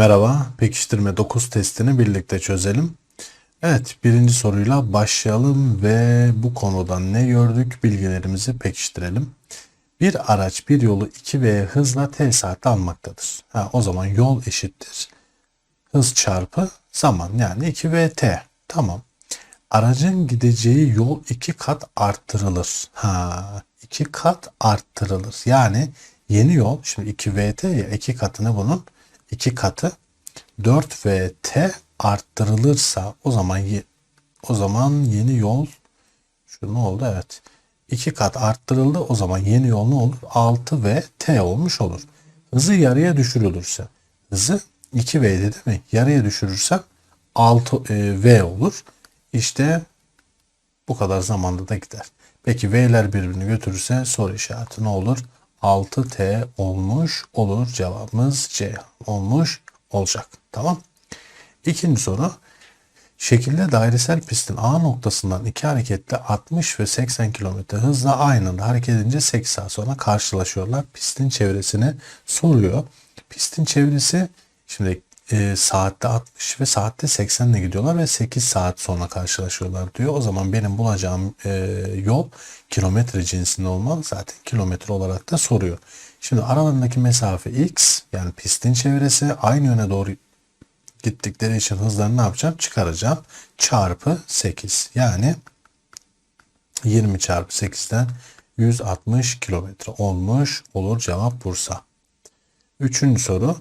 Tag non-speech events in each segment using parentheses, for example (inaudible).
Merhaba, pekiştirme 9 testini birlikte çözelim. Evet, birinci soruyla başlayalım ve bu konudan ne gördük bilgilerimizi pekiştirelim. Bir araç bir yolu 2v hızla t saatte almaktadır. Ha, o zaman yol eşittir. Hız çarpı zaman yani 2vt. Tamam. Aracın gideceği yol 2 kat arttırılır. Ha, 2 kat arttırılır. Yani yeni yol şimdi 2vt ya 2 katını bunun 2 katı 4 ve t arttırılırsa o zaman o zaman yeni yol şu ne oldu evet 2 kat arttırıldı o zaman yeni yol ne olur 6 ve t olmuş olur. Hızı yarıya düşürülürse hızı 2 v değil mi? Yarıya düşürürsem 6 e, v olur. İşte bu kadar zamanda da gider. Peki V'ler birbirini götürürse soru işareti ne olur? 6T olmuş olur. Cevabımız C olmuş olacak. Tamam. İkinci soru. Şekilde dairesel pistin A noktasından iki harekette 60 ve 80 km hızla aynı anda hareket edince 8 saat sonra karşılaşıyorlar. Pistin çevresini soruyor. Pistin çevresi şimdi e, saatte 60 ve saatte 80 ile gidiyorlar ve 8 saat sonra karşılaşıyorlar diyor. O zaman benim bulacağım e, yol kilometre cinsinde olmalı. Zaten kilometre olarak da soruyor. Şimdi aralarındaki mesafe x yani pistin çevresi aynı yöne doğru gittikleri için hızlarını ne yapacağım? Çıkaracağım. Çarpı 8. Yani 20 çarpı 8'den 160 kilometre olmuş olur cevap Bursa. Üçüncü soru.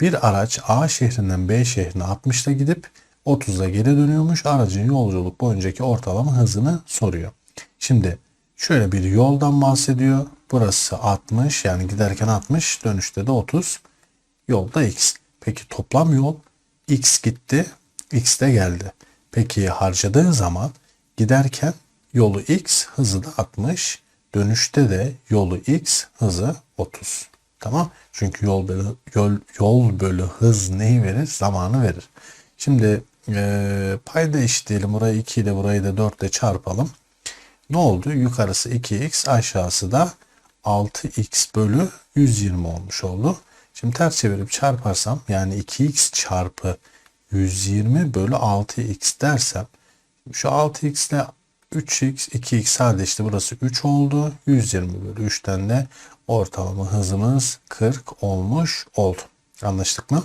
Bir araç A şehrinden B şehrine 60'la gidip 30'da geri dönüyormuş. Aracın yolculuk boyuncaki ortalama hızını soruyor. Şimdi şöyle bir yoldan bahsediyor. Burası 60 yani giderken 60 dönüşte de 30. Yolda x. Peki toplam yol x gitti x de geldi. Peki harcadığı zaman giderken yolu x hızı da 60 dönüşte de yolu x hızı 30. Tamam. Çünkü yol bölü, yol, yol bölü hız neyi verir? Zamanı verir. Şimdi e, payda eşitleyelim. Burayı 2 ile burayı da 4 ile çarpalım. Ne oldu? Yukarısı 2x aşağısı da 6x bölü 120 olmuş oldu. Şimdi ters çevirip çarparsam yani 2x çarpı 120 bölü 6x dersem şu 6x ile 3x 2x sadeleşti burası 3 oldu. 120 bölü 3'ten de ortalama hızımız 40 olmuş oldu. Anlaştık mı?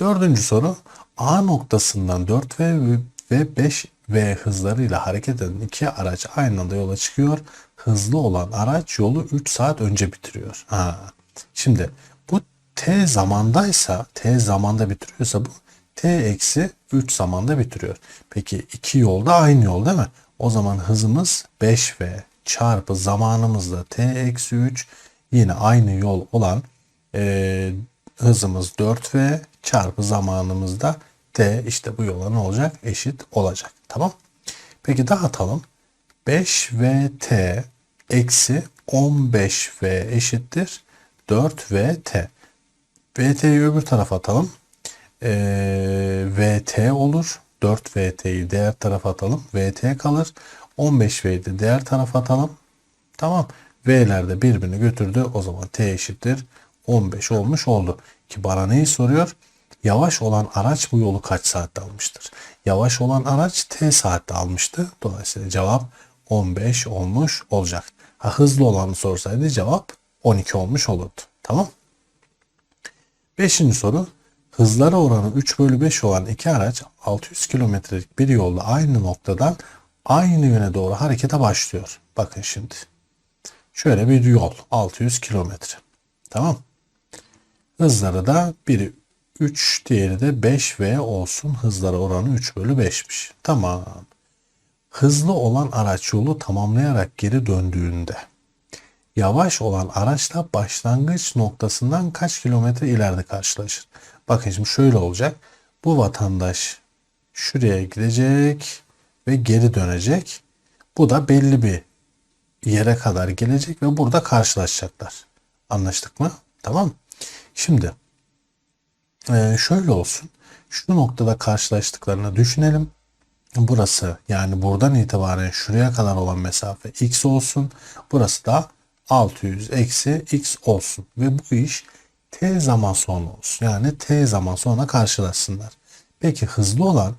Dördüncü soru. A noktasından 4V ve 5V hızlarıyla hareket eden iki araç aynı anda yola çıkıyor. Hızlı olan araç yolu 3 saat önce bitiriyor. Ha. Şimdi bu T zamandaysa, T zamanda bitiriyorsa bu T eksi 3 zamanda bitiriyor. Peki iki yolda aynı yol değil mi? O zaman hızımız 5V çarpı zamanımızda T eksi 3 yine aynı yol olan e, hızımız 4V çarpı zamanımızda T işte bu yola ne olacak? Eşit olacak. Tamam. Peki dağıtalım. 5VT eksi 15V eşittir 4VT. VT'yi öbür tarafa atalım. Ee, VT olur. 4VT'yi diğer tarafa atalım. VT kalır. 15V'yi de diğer tarafa atalım. Tamam. V'ler de birbirini götürdü. O zaman T eşittir 15 olmuş oldu. Ki bana neyi soruyor? Yavaş olan araç bu yolu kaç saatte almıştır? Yavaş olan araç T saatte almıştı. Dolayısıyla cevap 15 olmuş olacak. Ha, hızlı olanı sorsaydı cevap 12 olmuş olurdu. Tamam. Beşinci soru. Hızları oranı 3 bölü 5 olan iki araç 600 kilometrelik bir yolda aynı noktadan aynı yöne doğru harekete başlıyor. Bakın şimdi. Şöyle bir yol 600 kilometre. Tamam. Hızları da biri 3 diğeri de 5V olsun. Hızları oranı 3 bölü 5'miş. Tamam. Hızlı olan araç yolu tamamlayarak geri döndüğünde yavaş olan araçla başlangıç noktasından kaç kilometre ileride karşılaşır? Bakın şimdi şöyle olacak. Bu vatandaş şuraya gidecek ve geri dönecek. Bu da belli bir yere kadar gelecek ve burada karşılaşacaklar. Anlaştık mı? Tamam. Şimdi e, şöyle olsun. Şu noktada karşılaştıklarını düşünelim. Burası yani buradan itibaren şuraya kadar olan mesafe x olsun. Burası da 600 eksi x olsun. Ve bu iş t zaman sonra olsun. Yani t zaman sonra karşılaşsınlar. Peki hızlı olan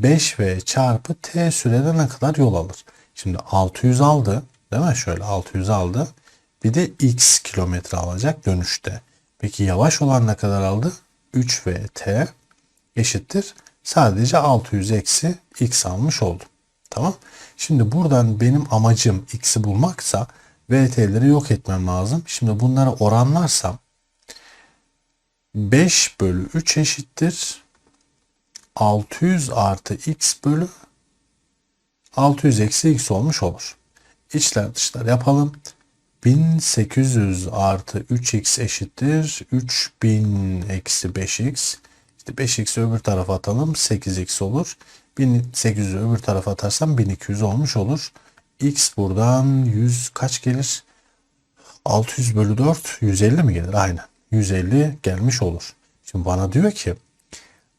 5v çarpı t sürede ne kadar yol alır? Şimdi 600 aldı. Değil mi? Şöyle 600 aldı. Bir de x kilometre alacak dönüşte. Peki yavaş olan ne kadar aldı? 3v t eşittir. Sadece 600 eksi x almış oldum. Tamam. Şimdi buradan benim amacım x'i bulmaksa vt'leri yok etmem lazım. Şimdi bunları oranlarsam 5 bölü 3 eşittir 600 artı x bölü 600 eksi x olmuş olur. İçler dışlar yapalım. 1800 artı 3x eşittir 3000 eksi 5x. İşte 5x'i öbür tarafa atalım 8x olur. 1800'ü öbür tarafa atarsam 1200 olmuş olur. X buradan 100 kaç gelir? 600 bölü 4 150 mi gelir? Aynen. 150 gelmiş olur. Şimdi bana diyor ki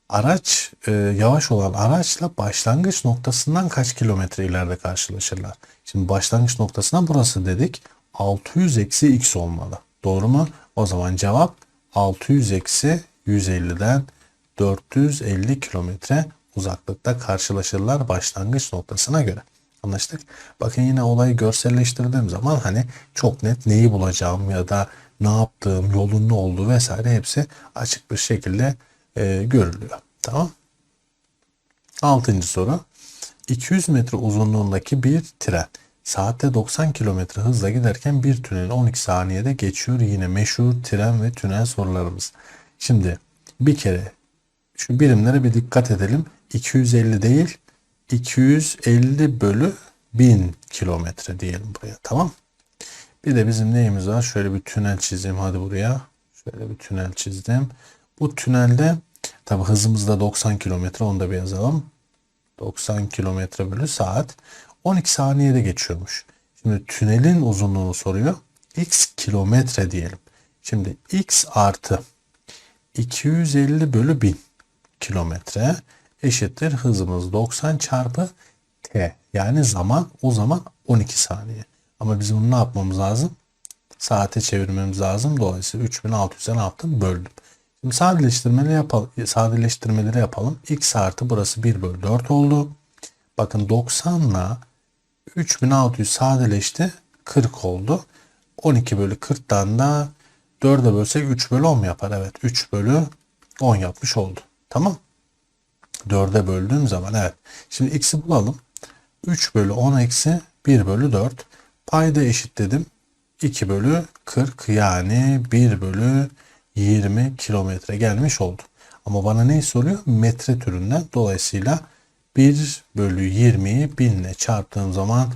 araç e, yavaş olan araçla başlangıç noktasından kaç kilometre ileride karşılaşırlar? Şimdi başlangıç noktasına burası dedik. 600 eksi x olmalı. Doğru mu? O zaman cevap 600 eksi 150'den 450 kilometre uzaklıkta karşılaşırlar başlangıç noktasına göre. Anlaştık. Bakın yine olayı görselleştirdiğim zaman hani çok net neyi bulacağım ya da ne yaptığım, yolun ne olduğu vesaire hepsi açık bir şekilde e, görülüyor. Tamam. Altıncı soru. 200 metre uzunluğundaki bir tren saatte 90 kilometre hızla giderken bir tüneli 12 saniyede geçiyor. Yine meşhur tren ve tünel sorularımız. Şimdi bir kere şu birimlere bir dikkat edelim. 250 değil 250 bölü 1000 kilometre diyelim buraya tamam. Bir de bizim neyimiz var? Şöyle bir tünel çizeyim hadi buraya. Şöyle bir tünel çizdim. Bu tünelde tabi hızımız da 90 kilometre onu da bir yazalım. 90 kilometre bölü saat 12 saniyede geçiyormuş. Şimdi tünelin uzunluğunu soruyor. X kilometre diyelim. Şimdi X artı 250 bölü 1000 kilometre eşittir hızımız 90 çarpı t. Yani zaman o zaman 12 saniye. Ama bizim bunu ne yapmamız lazım? Saate çevirmemiz lazım. Dolayısıyla 3600'e ne yaptım? Böldüm. Şimdi sadeleştirmeleri yapalım. Sadeleştirmeleri yapalım. X artı burası 1 bölü 4 oldu. Bakın 90 ile 3600 sadeleşti. 40 oldu. 12 bölü 40'tan da 4'e bölsek 3 bölü 10 mu yapar? Evet 3 bölü 10 yapmış oldu. Tamam. 4'e böldüğüm zaman evet. Şimdi x'i bulalım. 3 bölü 10 eksi 1 bölü 4. Payda eşit dedim. 2 bölü 40 yani 1 bölü 20 kilometre gelmiş oldu. Ama bana ne soruyor? Metre türünden. Dolayısıyla 1 bölü 20'yi 1000 ile çarptığım zaman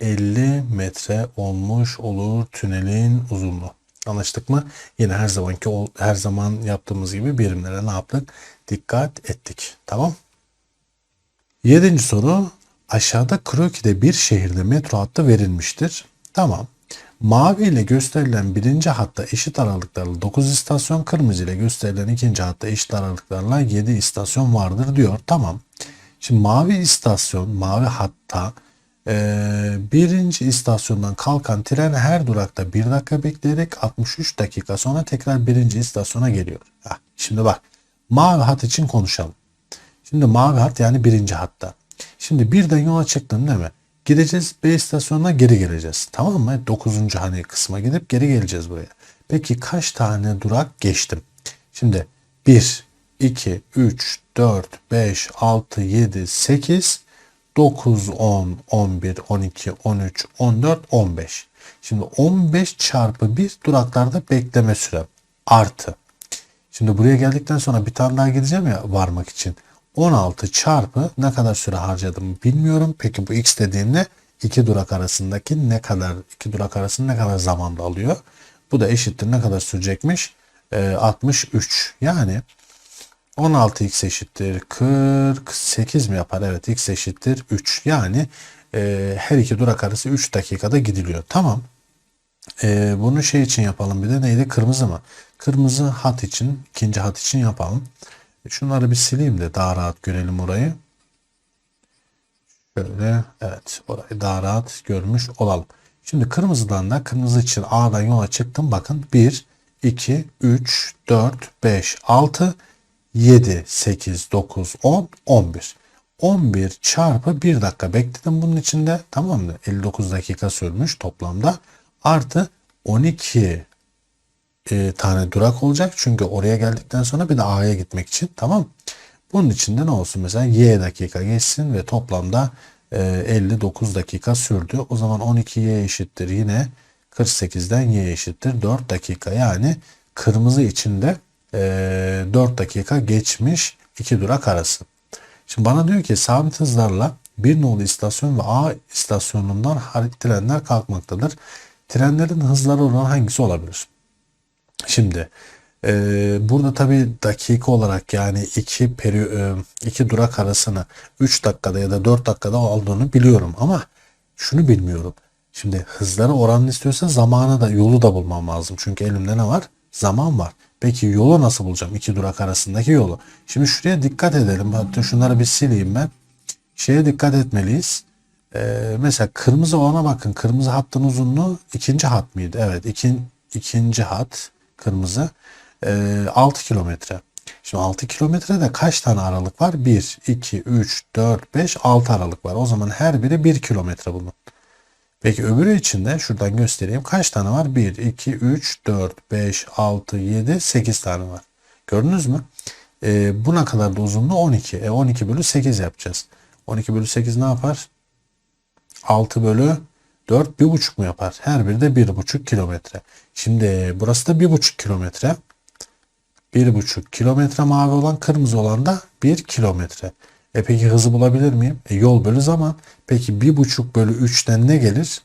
50 metre olmuş olur tünelin uzunluğu. Anlaştık mı? Yine her zamanki her zaman yaptığımız gibi birimlere ne yaptık? Dikkat ettik. Tamam? Yedinci soru. Aşağıda krokide bir şehirde metro hattı verilmiştir. Tamam. Mavi ile gösterilen birinci hatta eşit aralıklarla 9 istasyon, kırmızı ile gösterilen ikinci hatta eşit aralıklarla 7 istasyon vardır diyor. Tamam. Şimdi mavi istasyon, mavi hatta e, birinci istasyondan kalkan tren her durakta bir dakika bekleyerek 63 dakika sonra tekrar birinci istasyona geliyor. Şimdi bak mavi hat için konuşalım. Şimdi mavi hat yani birinci hatta. Şimdi birden yola çıktın değil mi? Gideceğiz B istasyonuna geri geleceğiz. Tamam mı? 9. hani kısma gidip geri geleceğiz buraya. Peki kaç tane durak geçtim? Şimdi 1, 2, 3, 4, 5, 6, 7, 8, 9, 10, 11, 12, 13, 14, 15. Şimdi 15 çarpı 1 duraklarda bekleme sürem artı. Şimdi buraya geldikten sonra bir tane daha gideceğim ya varmak için. 16 çarpı ne kadar süre harcadım bilmiyorum. Peki bu x dediğimde iki durak arasındaki ne kadar iki durak arasında ne kadar zamanda alıyor? Bu da eşittir ne kadar sürecekmiş? Ee, 63. Yani 16x eşittir 48 mi yapar? Evet x eşittir 3. Yani e, her iki durak arası 3 dakikada gidiliyor. Tamam. E, bunu şey için yapalım bir de neydi? Kırmızı mı? Kırmızı hat için, ikinci hat için yapalım. Şunları bir sileyim de daha rahat görelim orayı. Şöyle evet orayı daha rahat görmüş olalım. Şimdi kırmızıdan da kırmızı için A'dan yola çıktım. Bakın 1, 2, 3, 4, 5, 6, 7, 8, 9, 10, 11. 11 çarpı 1 dakika bekledim bunun içinde. Tamam mı? 59 dakika sürmüş toplamda. Artı 12 e, tane durak olacak. Çünkü oraya geldikten sonra bir de A'ya gitmek için. Tamam. Bunun içinde ne olsun? Mesela Y dakika geçsin ve toplamda e, 59 dakika sürdü. O zaman 12Y eşittir yine 48'den Y eşittir 4 dakika. Yani kırmızı içinde e, 4 dakika geçmiş iki durak arası. Şimdi bana diyor ki sabit hızlarla bir nolu istasyon ve A istasyonundan har- trenler kalkmaktadır. Trenlerin hızları olan hangisi olabilir? Şimdi e, burada tabi dakika olarak yani iki peri, e, iki durak arasını 3 dakikada ya da 4 dakikada olduğunu biliyorum ama şunu bilmiyorum. Şimdi hızları oranını istiyorsa zamanı da yolu da bulmam lazım. Çünkü elimde ne var? Zaman var. Peki yolu nasıl bulacağım? İki durak arasındaki yolu. Şimdi şuraya dikkat edelim. Hatta şunları bir sileyim ben. Şeye dikkat etmeliyiz. Ee, mesela kırmızı olana bakın. Kırmızı hattın uzunluğu ikinci hat mıydı? Evet. Ikin, ikinci hat kırmızı. Ee, 6 kilometre. Şimdi 6 kilometrede kaç tane aralık var? 1, 2, 3, 4, 5, 6 aralık var. O zaman her biri 1 kilometre bunun. Peki öbürü için de şuradan göstereyim. Kaç tane var? 1, 2, 3, 4, 5, 6, 7, 8 tane var. Gördünüz mü? Ee, buna kadar da uzunluğu 12. E 12 bölü 8 yapacağız. 12 bölü 8 ne yapar? 6 bölü 4 1,5 mu yapar? Her biri de 1,5 kilometre. Şimdi burası da 1,5 kilometre. 1,5 kilometre mavi olan kırmızı olan da 1 kilometre. E peki hızı bulabilir miyim? E yol bölü zaman. Peki 1,5 bölü 3'ten ne gelir?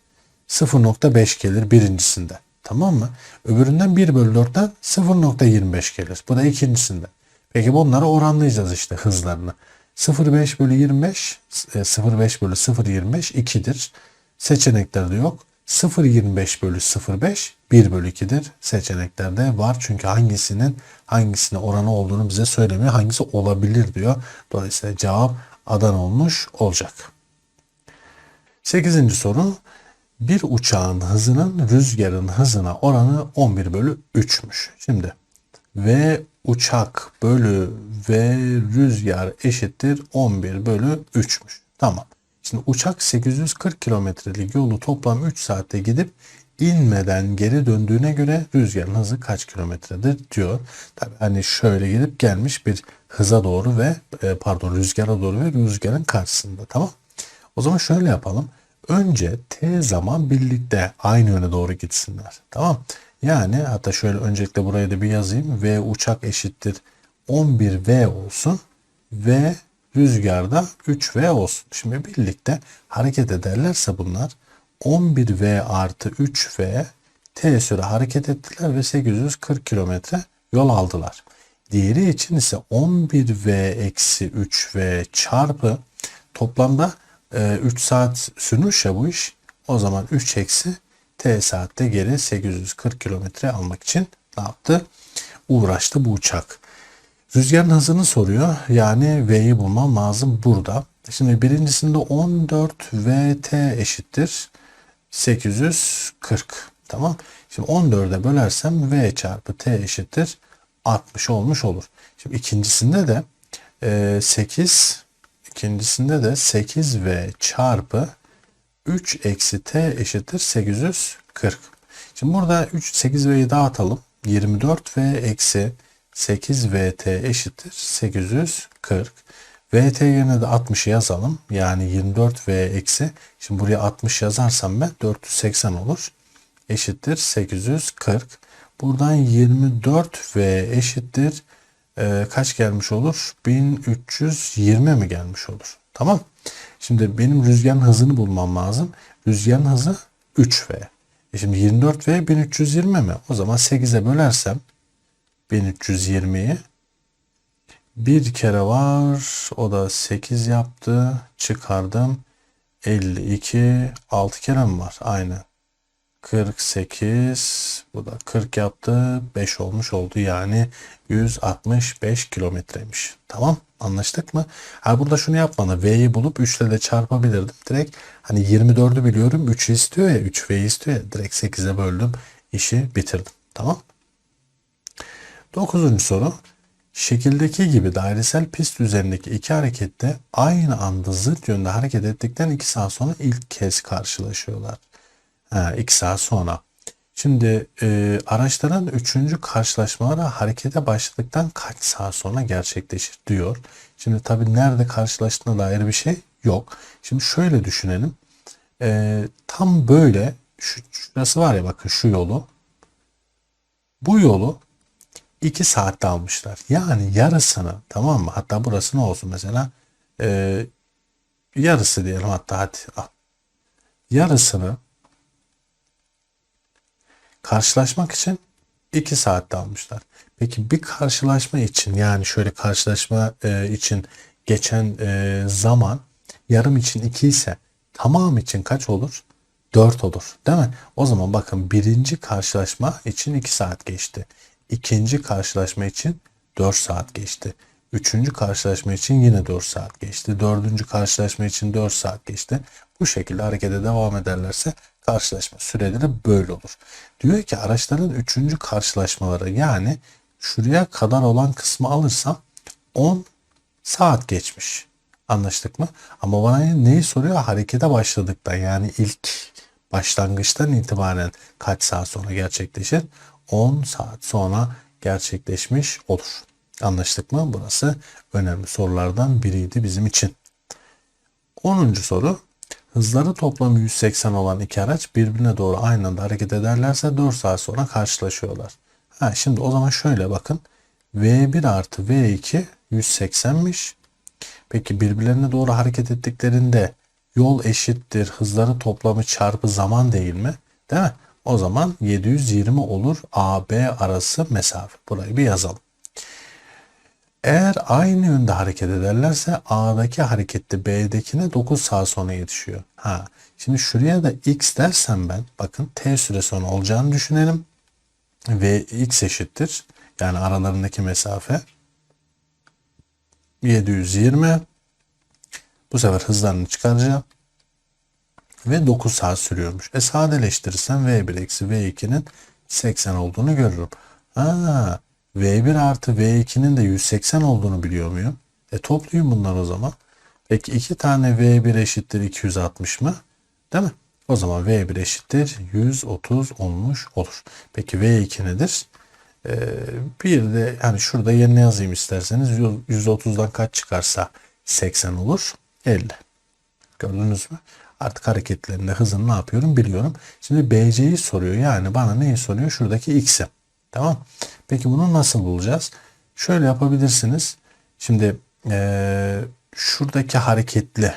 0.5 gelir birincisinde. Tamam mı? Öbüründen 1 bölü 4'ten 0.25 gelir. Bu da ikincisinde. Peki bunları oranlayacağız işte hızlarını. 0.5 bölü 25 e, 0.5 bölü 0.25 2'dir. Seçeneklerde yok. 0.25 bölü 0.5 1 bölü 2'dir. Seçeneklerde var. Çünkü hangisinin hangisine oranı olduğunu bize söylemiyor. Hangisi olabilir diyor. Dolayısıyla cevap Adana olmuş olacak. 8. soru. Bir uçağın hızının rüzgarın hızına oranı 11 bölü 3'müş. Şimdi ve uçak bölü ve rüzgar eşittir 11 bölü 3'müş. Tamam. Şimdi uçak 840 kilometrelik yolu toplam 3 saatte gidip inmeden geri döndüğüne göre rüzgarın hızı kaç kilometredir diyor. Tabii hani şöyle gidip gelmiş bir hıza doğru ve e, pardon rüzgara doğru ve rüzgarın karşısında tamam. O zaman şöyle yapalım. Önce t zaman birlikte aynı yöne doğru gitsinler. Tamam. Yani hatta şöyle öncelikle buraya da bir yazayım. V uçak eşittir 11V olsun. V rüzgarda 3V olsun. Şimdi birlikte hareket ederlerse bunlar 11V artı 3V T süre hareket ettiler ve 840 kilometre yol aldılar. Diğeri için ise 11V eksi 3V çarpı toplamda 3 saat sürmüş ya bu iş. O zaman 3 eksi T saatte geri 840 kilometre almak için ne yaptı? Uğraştı bu uçak. Rüzgarın hızını soruyor. Yani V'yi bulmam lazım burada. Şimdi birincisinde 14 VT eşittir 840. Tamam. Şimdi 14'e bölersem V çarpı T eşittir 60 olmuş olur. Şimdi ikincisinde de e, 8 ikincisinde de 8V çarpı 3 eksi T eşittir 840. Şimdi burada 3 8V'yi dağıtalım. 24V eksi 8VT eşittir 840. VT yerine de 60'ı yazalım. Yani 24V eksi. Şimdi buraya 60 yazarsam ben 480 olur. Eşittir 840. Buradan 24V eşittir. E, kaç gelmiş olur? 1320 mi gelmiş olur? Tamam. Şimdi benim rüzgarın hızını bulmam lazım. Rüzgarın hızı 3V. E şimdi 24V 1320 mi? O zaman 8'e bölersem 1320'yi bir kere var. O da 8 yaptı. Çıkardım. 52. 6 kere mi var? Aynen. 48. Bu da 40 yaptı. 5 olmuş oldu. Yani 165 kilometreymiş. Tamam. Anlaştık mı? Ha burada şunu yapmadı. V'yi bulup 3 ile de çarpabilirdim. Direkt hani 24'ü biliyorum. 3'ü istiyor ya. 3V'yi istiyor ya. Direkt 8'e böldüm. işi bitirdim. Tamam. Dokuzuncu soru. Şekildeki gibi dairesel pist üzerindeki iki harekette aynı anda zıt yönde hareket ettikten iki saat sonra ilk kez karşılaşıyorlar. Ha, iki saat sonra. Şimdi e, araçların üçüncü karşılaşmaları harekete başladıktan kaç saat sonra gerçekleşir diyor. Şimdi tabii nerede karşılaştığına dair bir şey yok. Şimdi şöyle düşünelim. E, tam böyle şu, şurası var ya bakın şu yolu. Bu yolu 2 saatte almışlar. Yani yarısını tamam mı? Hatta burası ne olsun mesela? E, yarısı diyelim hatta hadi al. Yarısını karşılaşmak için 2 saatte almışlar. Peki bir karşılaşma için yani şöyle karşılaşma e, için geçen e, zaman yarım için 2 ise tamam için kaç olur? 4 olur değil mi? O zaman bakın birinci karşılaşma için 2 saat geçti. İkinci karşılaşma için 4 saat geçti. Üçüncü karşılaşma için yine 4 saat geçti. Dördüncü karşılaşma için 4 saat geçti. Bu şekilde harekete devam ederlerse karşılaşma süreleri böyle olur. Diyor ki araçların üçüncü karşılaşmaları yani şuraya kadar olan kısmı alırsam 10 saat geçmiş. Anlaştık mı? Ama bana neyi soruyor? Harekete başladıktan yani ilk başlangıçtan itibaren kaç saat sonra gerçekleşir? 10 saat sonra gerçekleşmiş olur. Anlaştık mı? Burası önemli sorulardan biriydi bizim için. 10. soru. Hızları toplamı 180 olan iki araç birbirine doğru aynı anda hareket ederlerse 4 saat sonra karşılaşıyorlar. Ha, şimdi o zaman şöyle bakın. V1 artı V2 180'miş. Peki birbirlerine doğru hareket ettiklerinde yol eşittir hızları toplamı çarpı zaman değil mi? Değil mi? O zaman 720 olur AB arası mesafe. Burayı bir yazalım. Eğer aynı yönde hareket ederlerse A'daki harekette B'dekine 9 saat sonra yetişiyor. Ha, şimdi şuraya da X dersem ben bakın T süre sonra olacağını düşünelim. Ve X eşittir. Yani aralarındaki mesafe 720. Bu sefer hızlarını çıkaracağım. Ve 9 saat sürüyormuş. E sadeleştirirsem V1 eksi V2'nin 80 olduğunu görürüm. Ha, V1 artı V2'nin de 180 olduğunu biliyor muyum? E toplayayım bunları o zaman. Peki iki tane V1 eşittir 260 mı? Değil mi? O zaman V1 eşittir 130 olmuş olur. Peki V2 nedir? Ee, bir de hani şurada yerine yazayım isterseniz 130'dan kaç çıkarsa 80 olur? 50. Gördünüz mü? Artık hareketlerinde hızını ne yapıyorum biliyorum. Şimdi BC'yi soruyor. Yani bana neyi soruyor? Şuradaki X'i. Tamam. Peki bunu nasıl bulacağız? Şöyle yapabilirsiniz. Şimdi ee, şuradaki hareketli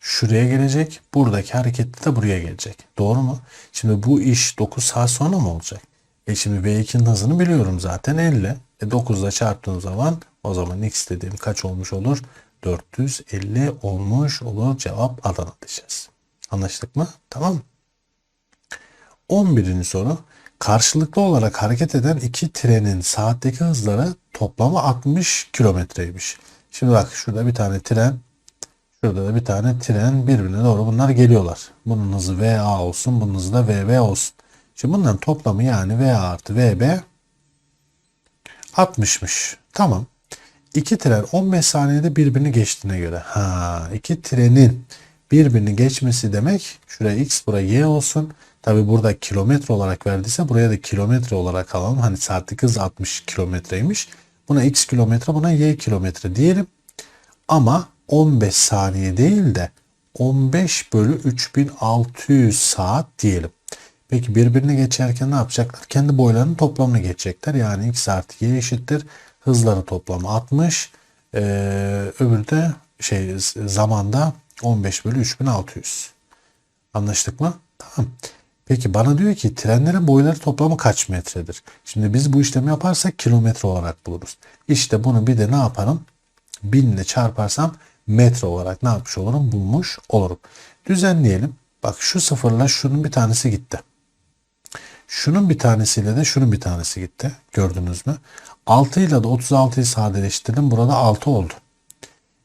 şuraya gelecek. Buradaki hareketli de buraya gelecek. Doğru mu? Şimdi bu iş 9 saat sonra mı olacak? E şimdi V2'nin hızını biliyorum zaten 50. E 9 ile çarptığım zaman o zaman x dediğim kaç olmuş olur? 450 olmuş olur. Cevap Adana diyeceğiz. Anlaştık mı? Tamam. 11. soru. Karşılıklı olarak hareket eden iki trenin saatteki hızları toplamı 60 kilometreymiş. Şimdi bak şurada bir tane tren, şurada da bir tane tren birbirine doğru bunlar geliyorlar. Bunun hızı VA olsun, bunun hızı da VB olsun. Şimdi bunların toplamı yani VA artı VB 60'mış. Tamam. İki tren 15 saniyede birbirini geçtiğine göre. Ha, iki trenin birbirini geçmesi demek şuraya x buraya y olsun. Tabi burada kilometre olarak verdiyse buraya da kilometre olarak alalım. Hani saatlik hız 60 kilometreymiş. Buna x kilometre buna y kilometre diyelim. Ama 15 saniye değil de 15 bölü 3600 saat diyelim. Peki birbirini geçerken ne yapacaklar? Kendi boylarının toplamını geçecekler. Yani x artı y eşittir. Hızları toplamı 60. Ee, öbürü de şey zamanda 15 bölü 3600. Anlaştık mı? Tamam. Peki bana diyor ki trenlerin boyları toplamı kaç metredir? Şimdi biz bu işlemi yaparsak kilometre olarak buluruz. İşte bunu bir de ne yaparım? 1000 ile çarparsam metre olarak ne yapmış olurum? Bulmuş olurum. Düzenleyelim. Bak şu sıfırla şunun bir tanesi gitti. Şunun bir tanesiyle de şunun bir tanesi gitti. Gördünüz mü? 6 ile de 36'yı sadeleştirdim. Burada 6 oldu.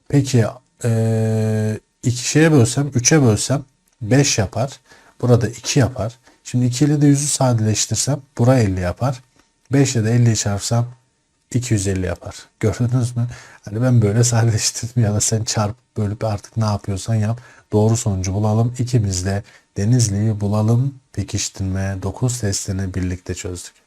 Peki ee, ikişeye bölsem, 3'e bölsem 5 yapar. Burada 2 yapar. Şimdi 2 ile de 100'ü sadeleştirsem bura 50 yapar. 5 ile de 50'yi çarpsam 250 yapar. Gördünüz mü? Hani ben böyle (laughs) sadeleştirdim ya da sen çarp bölüp artık ne yapıyorsan yap. Doğru sonucu bulalım. İkimiz de Denizli'yi bulalım. Pekiştirme 9 testini birlikte çözdük.